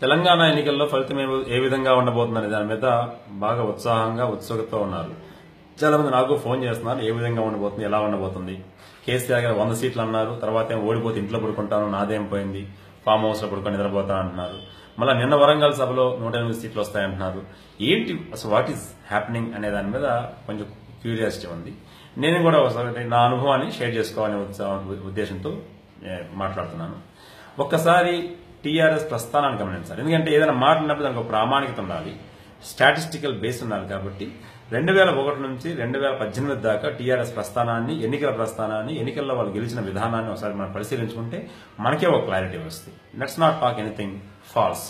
తెలంగాణ ఎన్నికల్లో ఫలితం ఏ- ఏ విధంగా ఉండబోతుందనే దాని మీద బాగా ఉత్సాహంగా ఉత్సుకతతో ఉన్నారు. చాలా మంది నాకు ఫోన్ చేస్తున్నారు ఏ విధంగా ఉండబోతుంది ఎలా ఉండబోతుంది? కేసీఆర్ గారు వంద సీట్లు అన్నారు తర్వాత ఏం ఓడిపోతే ఇంట్లో పడుకుంటాను నాదేం పోయింది? ఫామ్ హౌస్లో పడుకొని నిద్రపోతాను అంటున్నారు. మళ్ళీ నిన్న వరంగల్ సభలో నూట ఎనిమిది సీట్లు వస్తాయంటున్నారు ఏంటి అసలు వాట్ ఈస్ హ్యాపెనింగ్ అనే దాని మీద కొంచెం క్యూరియాసిటీ ఉంది. నేను కూడా ఒకసారి నా అనుభవాన్ని షేర్ చేసుకోవాలనే ఉత్సాహం ఉద్దేశంతో మాట్లాడుతున్నాను. ఒక్కసారి టీఆర్ఎస్ ప్రస్థానాన్ని గమనించాలి. ఎందుకంటే ఏదైనా మాట్లాడినప్పుడు దానికి ఒక ప్రామాణికత ఉండాలి. స్టాటిస్టికల్ బేస్ ఉండాలి కాబట్టి రెండు వేల ఒకటి నుంచి రెండు వేల పద్దెనిమిది దాకా టీఆర్ఎస్ ప్రస్థానాన్ని ఎన్నికల ప్రస్థానాన్ని ఎన్నికల్లో వాళ్ళు గెలిచిన విధానాన్ని ఒకసారి మనం పరిశీలించుకుంటే మనకే ఒక క్లారిటీ వస్తుంది. Let's not talk anything false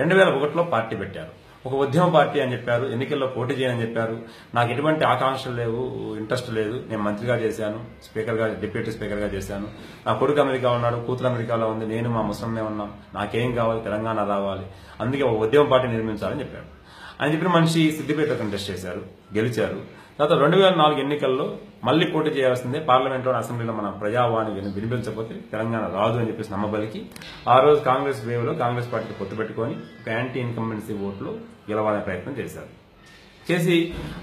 రెండు వేల ఒకటిలో పార్టీ పెట్టారు. ఒక ఉద్యమ పార్టీ అని చెప్పారు ఎన్నికల్లో పోటీ చేయని చెప్పారు. నాకు ఎటువంటి ఆకాంక్షలు లేవు ఇంట్రెస్ట్ లేదు. నేను మంత్రిగా చేశాను స్పీకర్గా డిప్యూటీ స్పీకర్గా చేశాను. నా కొడుకు అమెరికా ఉన్నాడు కూతురు అమెరికాలో ఉంది. నేను మా ముస్లింనే ఉన్నాం. నాకేం కావాలి? తెలంగాణ రావాలి. అందుకే ఒక ఉద్యమ పార్టీ నిర్మించాలని చెప్పాడు. అని చెప్పిన మనిషి సిద్దిపేట కంటెస్ట్ చేశారు గెలిచారు. తర్వాత రెండు వేల నాలుగు ఎన్నికల్లో మళ్ళీ పోటీ చేయాల్సిందే పార్లమెంట్లో అసెంబ్లీలో మన ప్రజావాణి వినిపించకపోతే తెలంగాణ రాదు అని చెప్పేసి నమ్మబలికి ఆ రోజు కాంగ్రెస్ వేవ్లో కాంగ్రెస్ పార్టీకి పొత్తు పెట్టుకొని ఒక యాంటీ ఇన్కంబెన్సీ ఓట్లు గెలవాలనే ప్రయత్నం చేశారు. చేసి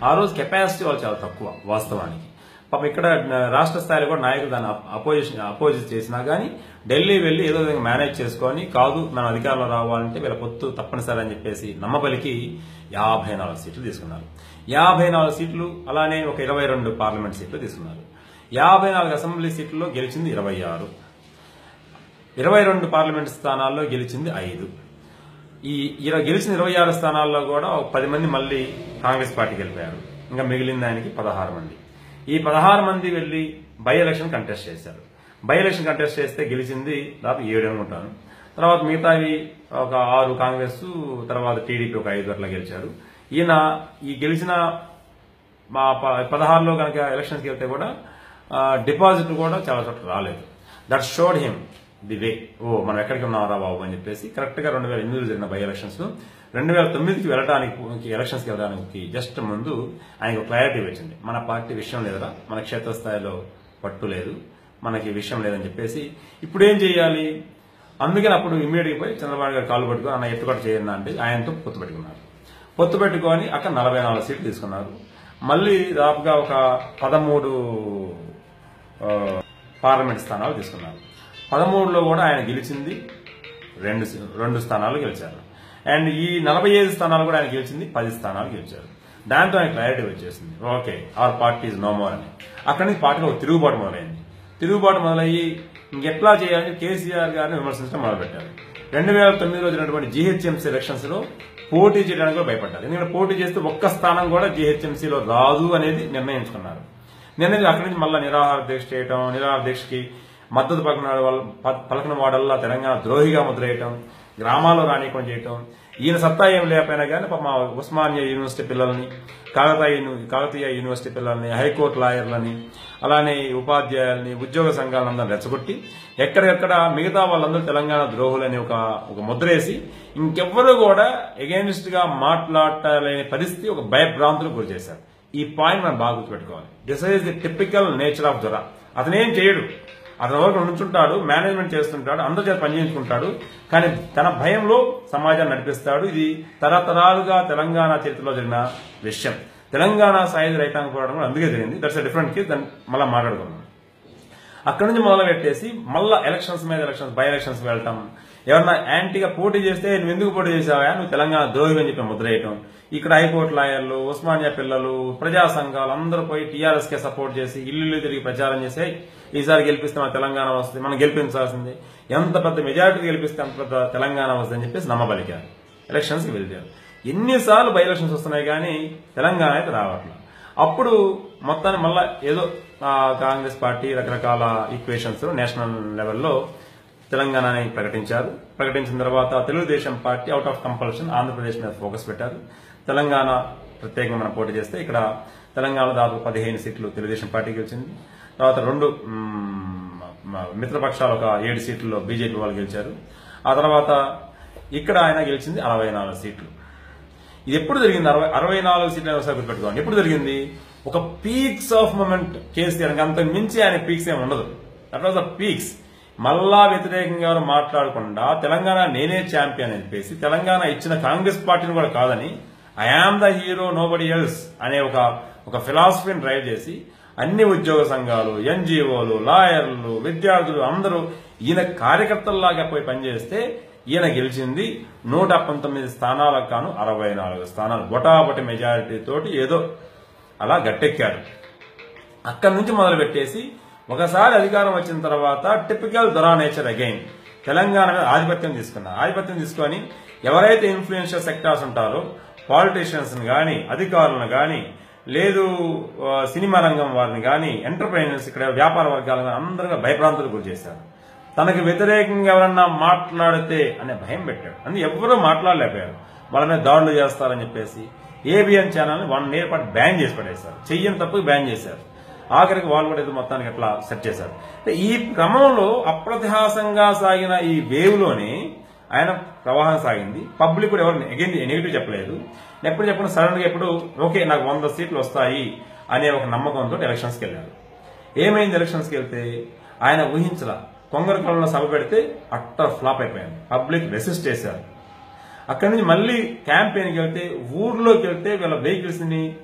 ఆ రోజు కెపాసిటీ వాళ్ళు చాలా తక్కువ వాస్తవానికి. పాపం ఇక్కడ రాష్ట్ర స్థాయిలో కూడా నాయకులు దాన్ని అపోజిషన్ అపోజిట్ చేసినా కానీ ఢిల్లీ వెళ్ళి ఏదో విధంగా మేనేజ్ చేసుకొని కాదు మనం అధికారంలో రావాలంటే వీళ్ళ పొత్తు తప్పనిసరి అని చెప్పేసి నమ్మబలికి యాభై నాలుగు సీట్లు తీసుకున్నారు. యాభై నాలుగు సీట్లు అలానే ఒక ఇరవై రెండు పార్లమెంట్ సీట్లు తీసుకున్నారు. యాభై నాలుగు అసెంబ్లీ సీట్లలో గెలిచింది ఇరవై ఆరు. ఇరవై రెండు పార్లమెంట్ స్థానాల్లో గెలిచింది ఐదు. ఈ ఇర గెలిచిన ఇరవై ఆరు స్థానాల్లో కూడా ఒక పది మంది మళ్ళీ కాంగ్రెస్ పార్టీకి వెళ్ళిపోయారు. ఇంకా మిగిలిన దానికి పదహారు మంది. ఈ పదహారు మంది వెళ్ళి బై ఎలక్షన్ కంటెస్ట్ చేశారు. బై ఎలక్షన్ కంటెస్ట్ చేస్తే గెలిచింది దాదాపు ఏడు అనుకుంటాను తర్వాత మిగతావి ఒక ఆరు కాంగ్రెస్ తర్వాత టీడీపీ ఒక ఐదు అట్లా గెలిచారు. ఈయన ఈ గెలిచిన మా ప- పదహారులో కనుక ఎలక్షన్స్కి వెళ్తే కూడా డిపాజిట్ కూడా చాలా చోట్ల రాలేదు. That showed him the way ఓ మనం ఎక్కడికి ఉన్నాం రా బాబు అని చెప్పేసి కరెక్ట్గా రెండు వేల ఎనిమిదిలో జరిగిన బై ఎలక్షన్స్ రెండు వేల తొమ్మిదికి వెళ్ళడానికి ఎలక్షన్స్కి వెళ్ళడానికి జస్ట్ ముందు ఆయనకు క్లారిటీ వచ్చింది. మన పార్టీ విషయం లేదురా. మన క్షేత్రస్థాయిలో పట్టు లేదు. మనకి విషయం లేదని చెప్పేసి ఇప్పుడు ఏం చేయాలి? అందుకని అప్పుడు ఇమీడియట్గా పోయి చంద్రబాబు గారు కాలు పట్టుకుని అన్న ఎత్తుకట్టు చేయండి అంటే ఆయనతో పొత్తు పెట్టుకున్నారు. పొత్తు పెట్టుకొని అక్కడ నలభై నాలుగు సీట్లు తీసుకున్నారు. మళ్ళీ దాదాపుగా ఒక పదమూడు పార్లమెంట్ స్థానాలు తీసుకున్నారు. పదమూడులో కూడా ఆయన గెలిచింది. రెండు రెండు స్థానాలు గెలిచారు. అండ్ ఈ నలభై ఐదు స్థానాలు కూడా ఆయన గెలిచింది పది స్థానాలు గెలిచారు. దాంతో ఆయన క్లారిటీ వచ్చేసింది. Okay our party is no more అని. అక్కడి నుంచి పార్టీలో ఒక తిరుగుబాటు మొదలైంది. తిరుగుబాటు మొదలయ్యి ఇంకెట్లా చేయాలని కేసీఆర్ గారిని విమర్శించడం మొదలుపెట్టారు. రెండు వేల తొమ్మిదిలో జరిగినటువంటి జీహెచ్ఎంసీ ఎలక్షన్స్లో పోటీ చేయడానికి కూడా భయపడ్డారు. ఎందుకంటే పోటీ చేస్తే ఒక్క స్థానం కూడా జీహెచ్ఎంసీలో రాదు అనేది నిర్ణయించుకున్నారు. నిర్ణయం అక్కడి నుంచి మళ్ళీ నిరాహార దీక్ష చేయటం నిరాహార దీక్షకి మద్దతు పలకన వాళ్ళ ప- పలకన వాడల్లా తెలంగాణ ద్రోహిగా ముద్రేయటం గ్రామాల్లో రాణికం చేయటం. ఈయన సత్తా ఏం లేకపోయినా కానీ మా ఉస్మానియా యూనివర్సిటీ పిల్లల్ని కాకతీయ కాకతీయ యూనివర్సిటీ పిల్లల్ని హైకోర్టు లాయర్లని అలానే ఉపాధ్యాయుల్ని ఉద్యోగ సంఘాలను అందరిని రెచ్చగొట్టి ఎక్కడెక్కడ మిగతా వాళ్ళందరూ తెలంగాణ ద్రోహులని ఒక ఒక ముద్రేసి ఇంకెవ్వరూ కూడా ఎగెనిస్ట్గా మాట్లాడలేని పరిస్థితి ఒక భయభ్రాంతులకు గురి చేశారు. ఈ పాయింట్ మనం బాగా గుర్తుపెట్టుకోవాలి. This is the typical nature of dora అతనేం చేయడు. అతని వరకు నుంచుంటాడు మేనేజ్మెంట్ చేస్తుంటాడు అందరి చేత పనిచేయించుకుంటాడు. కానీ తన భయంలో సమాజాన్ని నడిపిస్తాడు. ఇది తరతరాలుగా తెలంగాణ చరిత్రలో జరిగిన విషయం. తెలంగాణ సాయుధ రైతాంగ పోరాటం కూడా అందుకే జరిగింది. దట్స్ డిఫరెంట్ కేసు దాన్ని మళ్ళీ మాట్లాడుకున్నాం అక్కడి నుంచి మొదలు పెట్టేసి మళ్ళీ ఎలక్షన్స్ మీద ఎలక్షన్స్ బై ఎలక్షన్స్ వెళ్ళటం. ఎవరన్నా యాంటీగా పోటీ చేస్తే నువ్వు ఎందుకు పోటీ చేసావా? నువ్వు తెలంగాణ ద్రోహి అని చెప్పి ముద్రేయటం ఇక్కడ హైకోర్టు లాయర్లు ఉస్మానియా పిల్లలు ప్రజా సంఘాలు అందరూ పోయి టీఆర్ఎస్ కే సపోర్ట్ చేసి ఇల్లు తిరిగి ప్రచారం చేసి ఈసారి గెలిపిస్తే మన తెలంగాణ వస్తుంది మనం గెలిపించాల్సింది. ఎంత పెద్ద మెజారిటీ గెలిపిస్తే అంత పెద్ద తెలంగాణ వస్తుంది అని చెప్పేసి నమ్మబలికారు. ఎలక్షన్స్కి ఎన్నిసార్లు బై ఎలక్షన్స్ వస్తున్నాయి కానీ తెలంగాణ అయితే రావట్లేదు. అప్పుడు మొత్తాన్ని మళ్ళా ఏదో కాంగ్రెస్ పార్టీ రకరకాల ఈక్వేషన్స్ నేషనల్ లెవెల్లో తెలంగాణని ప్రకటించారు. ప్రకటించిన తర్వాత Telugu Desam party out of compulsion Andhra Pradesh మీద ఫోకస్ పెట్టారు. తెలంగాణ ప్రత్యేకంగా మనం పోటీ చేస్తే ఇక్కడ తెలంగాణ దాదాపు పదిహేను సీట్లు తెలుగుదేశం పార్టీ గెలిచింది. తర్వాత రెండు మిత్రపక్షాలు ఒక ఏడు సీట్లలో బీజేపీ వాళ్ళు గెలిచారు. ఆ తర్వాత ఇక్కడ ఆయన గెలిచింది అరవై నాలుగు సీట్లు. ఇది ఎప్పుడు జరిగింది? అరవై అరవై నాలుగు సీట్లు ఒకసారి గుర్తుపెట్టుకోండి. ఎప్పుడు జరిగింది? ఒక పీక్స్ ఆఫ్ మూమెంట్ కేసీఆర్ అంత మించి ఆయన పీక్స్ ఏమి ఉండదు. దట్ వాజ్ ద పీక్స్ మళ్ళా వ్యతిరేకంగా ఎవరు మాట్లాడకుండా తెలంగాణ నేనే ఛాంపియన్ అని చెప్పేసి తెలంగాణ ఇచ్చిన కాంగ్రెస్ పార్టీని కూడా కాదని I the hero nobody else అనే ఒక ఒక ఫిలాసఫీని డ్రైవ్ చేసి అన్ని ఉద్యోగ సంఘాలు ఎన్జిఓలు లాయర్లు విద్యార్థులు అందరూ ఈయన కార్యకర్తల్లాగా పోయి పనిచేస్తే ఈయన గెలిచింది నూట పంతొమ్మిది స్థానాలకు కాను అరవై నాలుగు స్థానాలు. బొటాబొటి మెజారిటీ తోటి ఏదో అలా గట్టెక్కారు అక్కడి నుంచి మొదలు పెట్టేసి ఒకసారి అధికారం వచ్చిన తర్వాత టిపికల్ దొరా నేచర్ అగైన్ తెలంగాణ మీద ఆధిపత్యం తీసుకున్నారు ఆధిపత్యం తీసుకొని ఎవరైతే ఇన్ఫ్లుయెన్షియల్ సెక్టార్స్ ఉంటారో పాలిటీషియన్స్ని కానీ అధికారులను కానీ లేదు సినిమా రంగం వారిని కానీ ఎంటర్ప్రైనర్స్ ఇక్కడ వ్యాపార వర్గాలను గాని అందరూ భయప్రాంతాలకు గురి చేశారు. తనకు వ్యతిరేకంగా ఎవరన్నా మాట్లాడితే అనే భయం పెట్టాడు. అని ఎవరూ మాట్లాడలేకపోయారు. వాళ్ళ మీద దాడులు చేస్తారని చెప్పేసి ఏబిఎన్ ఛానల్ని వన్ ఇయర్ పాటు బ్యాన్ చేసి పడేశారు. చెయ్యని తప్పు బ్యాన్ చేశారు. ఆఖరికి వాళ్ళు కూడా ఇది మొత్తానికి అట్లా సెట్ చేశారు. ఈ క్రమంలో అప్రతిహాసంగా సాగిన ఈ వేవ్లోనే ఆయన ప్రవాహం సాగింది. పబ్లిక్ కూడా ఎవరు అగైన్ నెగిటివ్ చెప్పలేదు. ఎప్పుడు చెప్పిన సడన్గా ఎప్పుడు ఓకే నాకు వంద సీట్లు వస్తాయి అనే ఒక నమ్మకంతో ఎలక్షన్స్కి వెళ్ళారు ఏమైంది ఎలక్షన్స్కి వెళ్తే ఆయన ఊహించలా. కొంగర కాలంలో సభ పెడితే అట్టర్ ఫ్లాప్ అయిపోయాను పబ్లిక్ రెసిస్ట్ చేశారు. అక్కడి నుంచి మళ్ళీ క్యాంపెయిన్కి వెళ్తే ఊర్లోకి వెళ్తే వీళ్ళ వెహికల్స్ని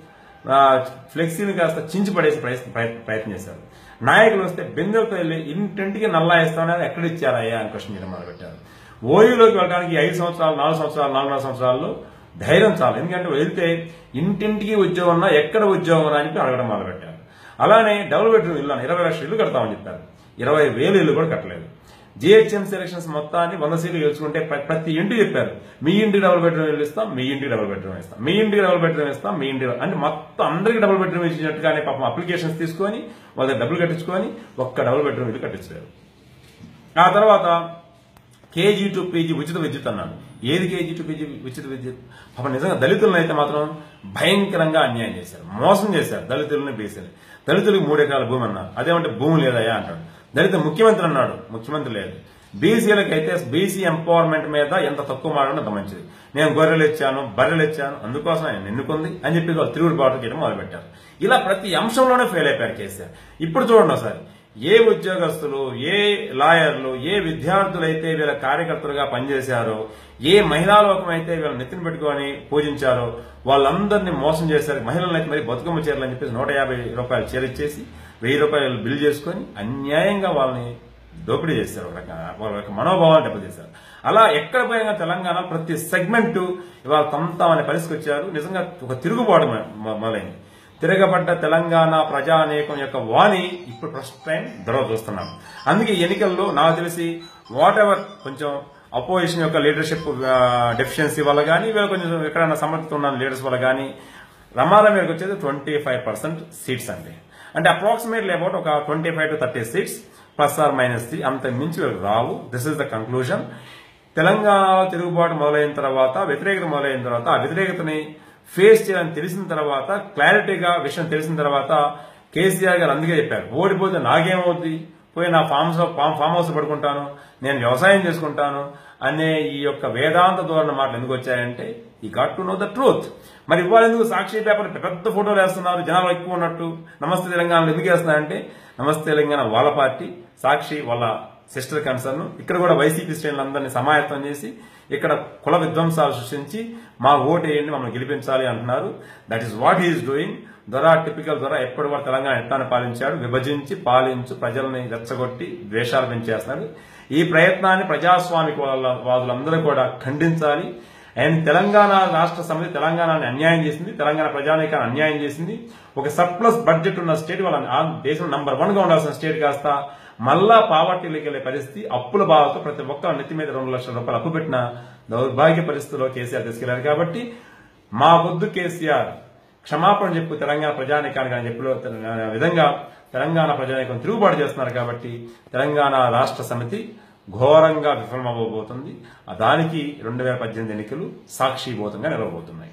ఫ్లెక్సీని కాస్త చించి పడేసి ప్రయత్న- ప్రయత్నం చేశారు. నాయకులు వస్తే బెందులతో వెళ్ళి ఇంటింటికి నల్లా ఇస్తామని ఎక్కడ ఇచ్చారయ్యా అని క్వశ్చన్ చేయడం మొదలుపెట్టారు ఓయూలోకి వెళ్ళడానికి ఐదు సంవత్సరాలు నాలుగు సంవత్సరాలు నాలుగున్నర సంవత్సరాల్లో ధైర్యం చాలు. ఎందుకంటే వెళ్తే ఇంటింటికి ఉద్యోగం ఉన్నా ఎక్కడ ఉద్యోగం ఉన్నా అని అడగడం మొదలుపెట్టారు. అలానే డబుల్ బెడ్రూమ్ ఇల్లు అని ఇరవై లక్షల ఇల్లు కడతామని చెప్పారు. ఇరవై వేలు ఇల్లు కూడా కట్టలేదు. జిహెచ్ఎంసీ ఎలక్షన్స్ మొత్తాన్ని వంద సీట్లు గెలుచుకుంటే ప్రతి ఇంటికి చెప్పారు. మీ ఇంటికి డబుల్ బెడ్రూమ్ ఇల్లు ఇస్తాం మీ ఇంటికి డబుల్ బెడ్రూమ్ ఇస్తాం. మీ ఇంటికి డబుల్ బెడ్రూమ్ ఇస్తాం మీ ఇంటికి అంటే మొత్తం అందరికి డబుల్ బెడ్రూమ్ ఇచ్చినట్టుగానే పాపం అప్లికేషన్స్ తీసుకొని వాళ్ళ డబ్బులు కట్టించుకొని ఒక్క డబుల్ బెడ్రూమ్ ఇల్లు కట్టించారు ఆ తర్వాత కేజీ టు పేజీ ఉచిత విద్యుత్ అన్నాడు. ఏది కేజీ టు పేజీ ఉచిత విద్యుత్? పాప నిజంగా దళితులను అయితే మాత్రం భయంకరంగా అన్యాయం చేశారు. మోసం చేశారు. దళితులను బీసీలు. దళితులకు మూడు ఎకరాల భూమి అన్నారు. అదేమంటే భూమి లేదయా అంటాడు. దళిత ముఖ్యమంత్రి అన్నాడు. ముఖ్యమంత్రి లేదు. బీసీలకు అయితే బీసీ ఎంపవర్మెంట్ మీద ఎంత తక్కువ మాట్లాడడం మంచిది నేను గొర్రెలు ఇచ్చాను బర్రెలు ఇచ్చాను అందుకోసం ఆయన ఎన్నుకుంది అని చెప్పి వాళ్ళు తిరుగుడు బాటు చేయడం మొదలుపెట్టారు. ఇలా ప్రతి అంశంలోనే ఫెయిల్ అయిపోయారు కేసీఆర్. ఇప్పుడు చూడండి ఒకసారి. ఏ ఉద్యోగస్తులు ఏ లాయర్లు ఏ విద్యార్థులు అయితే వీళ్ళ కార్యకర్తలుగా పనిచేశారో ఏ మహిళా లోకం అయితే వీళ్ళ నెత్తిన పెట్టుకొని పూజించారో వాళ్ళందరినీ మోసం చేశారు. మహిళలను అయితే మరి బతుకమ్మ చీరలు అని చెప్పేసి నూట యాభై రూపాయలు చీర ఇచ్చేసి వెయ్యి రూపాయలు బిల్ చేసుకొని అన్యాయంగా వాళ్ళని దోపిడీ చేశారు. ఒక రకంగా వాళ్ళ యొక్క మనోభావాలు దెబ్బతీశారు. అలా ఎక్కడ పోయినా తెలంగాణ ప్రతి సెగ్మెంట్ ఇవాళ తమ అనే పరిస్థితికి వచ్చారు. నిజంగా ఒక తిరుగుబాటు మొదలైంది. తిరగబడ్డ తెలంగాణ ప్రజానేకం యొక్క వాణి ఇప్పుడు ఫస్ట్ టైం దొరవ చూస్తున్నాం అందుకే ఎన్నికల్లో నాకు తెలిసి వాట్ ఎవర్ కొంచెం అపోజిషన్ యొక్క లీడర్షిప్ డెఫిషియన్సీ uh, వల్ల కానీ వీళ్ళు కొంచెం ఎక్కడైనా సమర్థత ఉన్న లీడర్స్ వల్ల కానీ రమాల మీదకి వచ్చేది ట్వంటీ ఫైవ్ పర్సెంట్ సీట్స్ అండి. అంటే అప్రాక్సిమేట్లీ అబౌట్ ఒక twenty five to thirty seats plus or minus three అంత మించి రావు. దిస్ ఇస్ ద కంక్లూజన్ తెలంగాణలో తిరుగుబాటు మొదలైన తర్వాత వ్యతిరేకత మొదలైన తర్వాత ఆ వ్యతిరేకతని ఫేస్ చేయాలని తెలిసిన తర్వాత క్లారిటీగా విషయం తెలిసిన తర్వాత కేసీఆర్ గారు అందుకే చెప్పారు ఓడిపోతే నాకేమవుతుంది పోయి నా ఫామ్ ఫామ్ ఫామ్ హౌస్ పడుకుంటాను నేను వ్యవసాయం చేసుకుంటాను అనే ఈ యొక్క వేదాంత ధోరణ మాటలు ఎందుకు వచ్చాయంటే ఈ got to know the truth మరి ఇవాళ ఎందుకు సాక్షి పేపర్ పెద్ద ఫోటోలు వేస్తున్నారు జనాలు ఎక్కువ ఉన్నట్టు నమస్తే తెలంగాణలో ఎందుకు వేస్తున్నారంటే నమస్తే తెలంగాణ వాళ్ళ పార్టీ సాక్షి వాళ్ళ సిస్టర్ కన్సర్న్. ఇక్కడ కూడా వైసీపీ శ్రేణులందరినీ సమాయత్తం చేసి ఇక్కడ కుల విధ్వంసాలు సృష్టించి మా ఓటు వేయండి మమ్మల్ని గెలిపించాలి అంటున్నారు. That is what he is doing dora typical dora ఎప్పుడు కూడా తెలంగాణ ఎట్లానే పాలించాడు? విభజించి పాలించు ప్రజల్ని రెచ్చగొట్టి ద్వేషాలు పెంచేస్తున్నాడు. ఈ ప్రయత్నాన్ని ప్రజాస్వామిక వాళ్ళ- వాదులందరూ కూడా ఖండించాలి. అండ్ తెలంగాణ రాష్ట్ర సమితి తెలంగాణని అన్యాయం చేసింది తెలంగాణ ప్రజానీకాన్ని అన్యాయం చేసింది. ఒక సర్ప్లస్ బడ్జెట్ ఉన్న స్టేట్ వాళ్ళ దేశంలో దేశం నంబర్ వన్గా ఉండాల్సిన స్టేట్ కాస్త మళ్ళా పావర్టీలోకి వెళ్ళే పరిస్థితి అప్పుల బాధతో ప్రతి ఒక్క నెత్తి మీద రెండు లక్షల రూపాయలు అప్పు పెట్టిన దౌర్భాగ్య పరిస్థితిలో కేసీఆర్ తీసుకెళ్ళారు. కాబట్టి మా వద్దు కేసీఆర్ క్షమాపణ చెప్పు తెలంగాణ ప్రజానీకానికి అని చెప్పిన విధంగా తెలంగాణ ప్రజానీకం తిరుగుబాటు చేస్తున్నారు కాబట్టి తెలంగాణ రాష్ట్ర సమితి ఘోరంగా విఫలమవ్వబోతుంది. దానికి రెండు వేల పద్దెనిమిది ఎన్నికలు సాక్షిభూతంగా నిలవబోతున్నాయి.